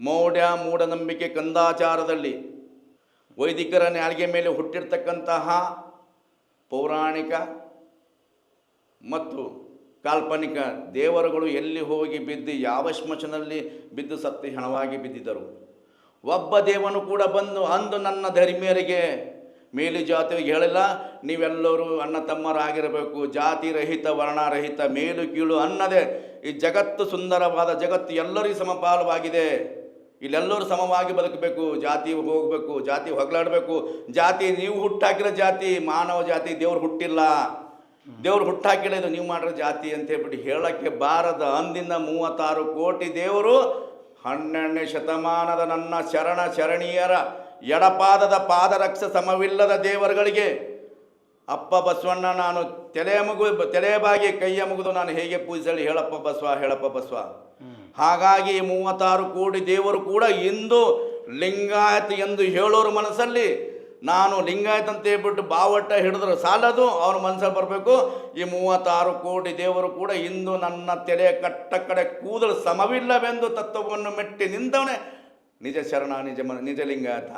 ಮೌಢ್ಯ ಮೂಢನಂಬಿಕೆ ಕಂದಾಚಾರದಲ್ಲಿ ವೈದಿಕರ ನಾಲ್ಗೆ ಮೇಲೆ ಹುಟ್ಟಿರ್ತಕ್ಕಂತಹ ಪೌರಾಣಿಕ ಮತ್ತು ಕಾಲ್ಪನಿಕ ದೇವರುಗಳು ಎಲ್ಲಿ ಹೋಗಿ ಬಿದ್ದು ಯಾವ ಶ್ಮಶನಲ್ಲಿ ಬಿದ್ದು ಸತ್ತಿ ಹಣವಾಗಿ ಬಿದ್ದಿದ್ದರು? ಒಬ್ಬ ದೇವನು ಕೂಡ ಬಂದು ಅಂದು ನನ್ನ ಧರ್ಮೀಯರಿಗೆ ಮೇಲು ಜಾತಿಗೆ ಹೇಳಿಲ್ಲ, ನೀವೆಲ್ಲರೂ ಅಣ್ಣ ತಮ್ಮರಾಗಿರಬೇಕು, ಜಾತಿ ರಹಿತ ವರ್ಣರಹಿತ ಮೇಲು ಕೀಳು ಅನ್ನದೆ. ಈ ಜಗತ್ತು ಸುಂದರವಾದ ಜಗತ್ತು ಎಲ್ಲರಿಗೂ ಸಮಪಾಲವಾಗಿದೆ. ಇಲ್ಲೆಲ್ಲರೂ ಸಮವಾಗಿ ಬದುಕಬೇಕು, ಜಾತಿ ಹೋಗಬೇಕು, ಜಾತಿ ಹೊಗಲಾಡಬೇಕು. ಜಾತಿ ನೀವು ಹುಟ್ಟಾಕಿರೋ ಜಾತಿ, ಮಾನವ ಜಾತಿ, ದೇವ್ರು ಹುಟ್ಟಿಲ್ಲ. ದೇವ್ರು ಹುಟ್ಟಾಕಿಲ್ಲ, ಇದು ನೀವು ಮಾಡಿರೋ ಜಾತಿ ಅಂತ ಹೇಳ್ಬಿಟ್ಟು ಹೇಳಕ್ಕೆ ಬಾರದ ಅಂದಿನ ಮೂವತ್ತಾರು ಕೋಟಿ ದೇವರು ಹನ್ನೆರಡನೇ ಶತಮಾನದ ನನ್ನ ಶರಣ ಶರಣೀಯರ ಎಡಪಾದದ ಪಾದರಕ್ಷ ಸಮವಿಲ್ಲದ ದೇವರುಗಳಿಗೆ. ಅಪ್ಪ ಬಸವಣ್ಣ, ನಾನು ತಲೆ ಮುಗು, ತಲೆ ಬಾಗಿ ಕೈಯ ಮುಗಿದು ನಾನು ಹೇಗೆ ಪೂಜಿಸಲಿ, ಹೇಳಪ್ಪ ಬಸವ ಹೇಳಪ್ಪ ಬಸವ. ಹಾಗಾಗಿ ಮೂವತ್ತಾರು ಕೋಟಿ ದೇವರು ಕೂಡ ಇಂದು ಲಿಂಗಾಯತ ಎಂದು ಹೇಳೋರು ಮನಸ್ಸಲ್ಲಿ ನಾನು ಲಿಂಗಾಯತ ಅಂತ ಹೇಳ್ಬಿಟ್ಟು ಬಾವಟ್ಟ ಹಿಡಿದ್ರೆ ಸಾಲದು, ಅವ್ರ ಮನಸ್ಸಲ್ಲಿ ಬರಬೇಕು. ಈ ಮೂವತ್ತಾರು ಕೋಟಿ ದೇವರು ಕೂಡ ಇಂದು ನನ್ನ ತಲೆ ಕಟ್ಟ ಕಡೆ ಕೂದಲು ಸಮವಿಲ್ಲವೆಂದು ತತ್ವವನ್ನು ಮೆಟ್ಟಿ ನಿಂತವನೇ. ನಿಜ ಶರಣ, ನಿಜ ಮನ, ನಿಜ ಲಿಂಗಾಯತ.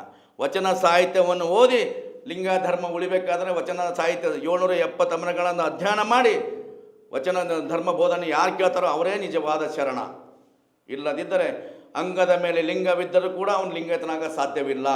ವಚನ ಸಾಹಿತ್ಯವನ್ನು ಓದಿ ಲಿಂಗ ಧರ್ಮ ಉಳಿಬೇಕಾದ್ರೆ ವಚನ ಸಾಹಿತ್ಯ ಏಳ್ನೂರ ಎಪ್ಪತ್ತಮನಗಳನ್ನು ಅಧ್ಯಯನ ಮಾಡಿ. ವಚನ ಧರ್ಮ ಬೋಧನೆ ಯಾರು ಕೇಳ್ತಾರೋ ಅವರೇ ನಿಜವಾದ ಶರಣ. ಇಲ್ಲದಿದ್ದರೆ ಅಂಗದ ಮೇಲೆ ಲಿಂಗವಿದ್ದರೂ ಕೂಡ ಅವನು ಲಿಂಗತನಾಗ ಸಾಧ್ಯವಿಲ್ಲ